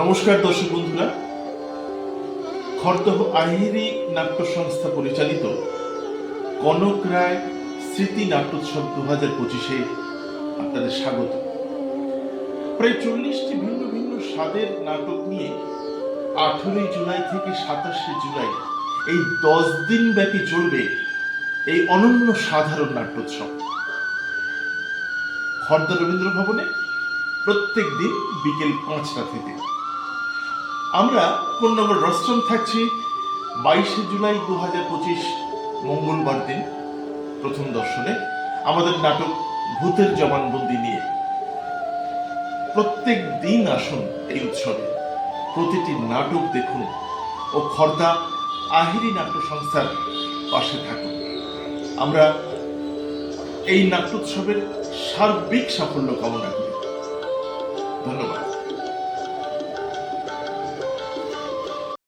নমস্কার দর্শক বন্ধুরা। খরদহ আহিরি নাট্য সংস্থা পরিচালিত কনক রায় স্মৃতি নাট্যোৎসব দু হাজার পঁচিশে আপনাদের স্বাগত। প্রায় চল্লিশটি ভিন্ন ভিন্ন স্বাদের নাটক নিয়ে আঠেরোই জুলাই থেকে সাতাশে জুলাই এই দশ দিন ব্যাপী চলবে এই অনন্য সাধারণ নাট্যোৎসব। খর্দা রবীন্দ্র ভবনে প্রত্যেক দিন বিকেল পাঁচটা থেকে আমরা কোন নম্বর থাকছি? বাইশে জুলাই দু হাজার পঁচিশ মঙ্গলবার দিন, প্রথম দর্শনে, আমাদের নাটক ভূতের জবানবন্দি নিয়ে। প্রত্যেক দিন আসুন এই উৎসবে। প্রতিটি নাটক দেখুন ও খর্দা আহিরি নাট্য সংস্থার পাশে থাকুন। আমরা এই নাট্যোৎসবের সার্বিক সাফল্য কামনা করি। ধন্যবাদ।